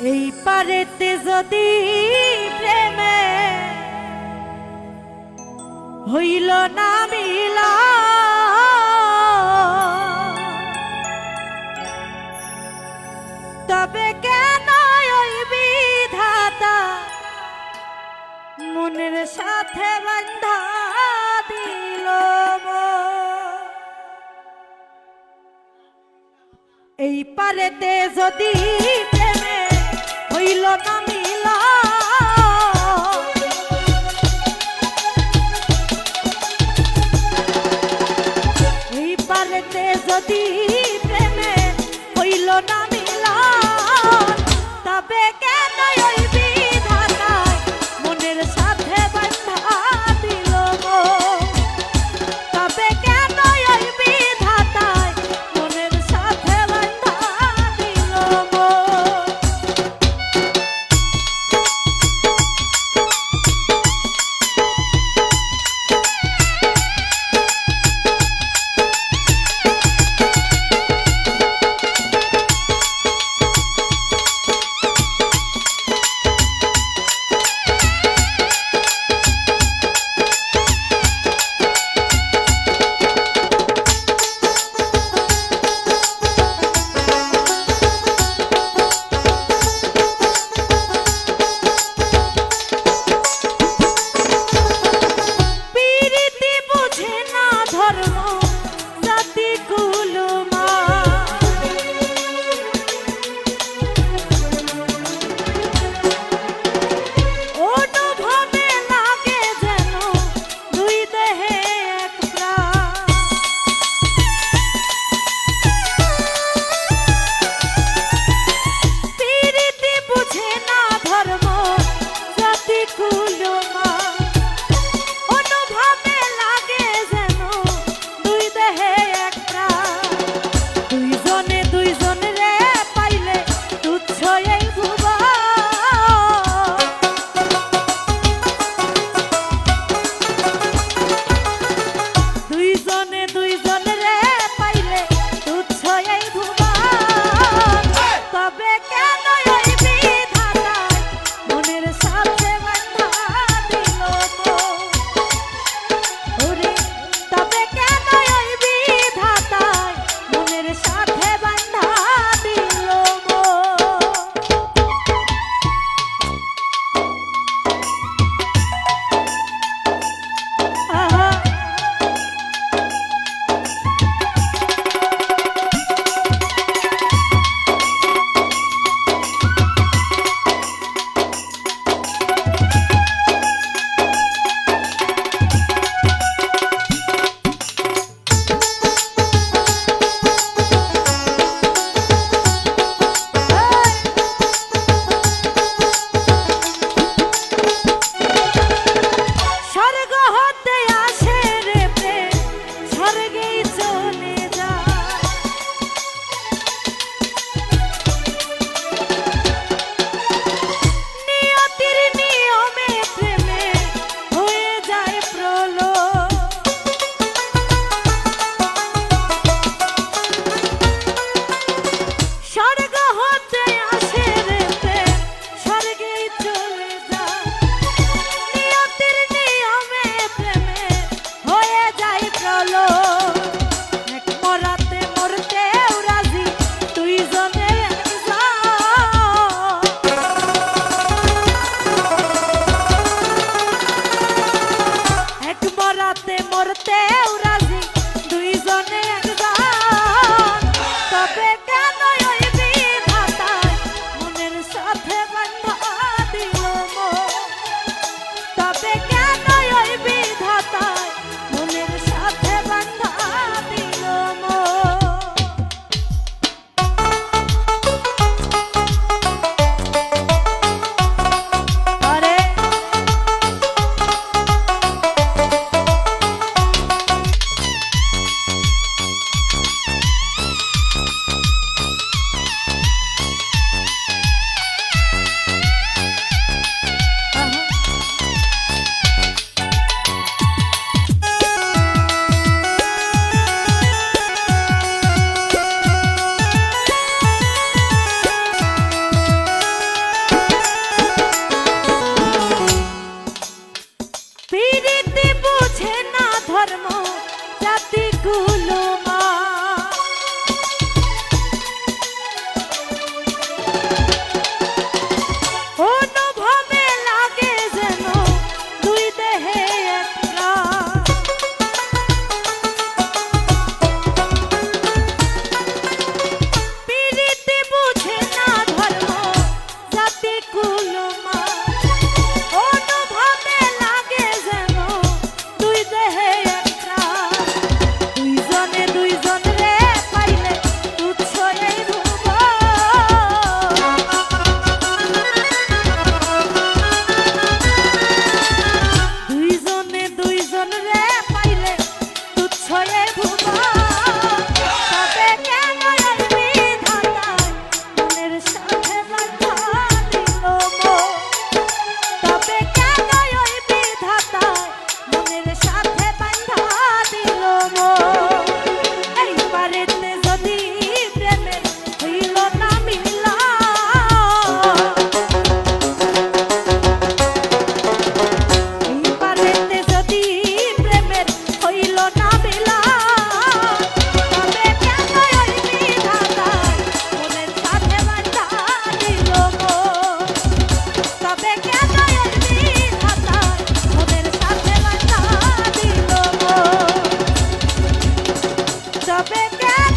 এই পারেতে যদি প্রেমে হইল না মিলা তবে কেন ওই বিধাতা মনের সাথে বান্ধা দিল এই পারেতে যদি হইল না মিলা। এই যদি প্রেমে হইল না que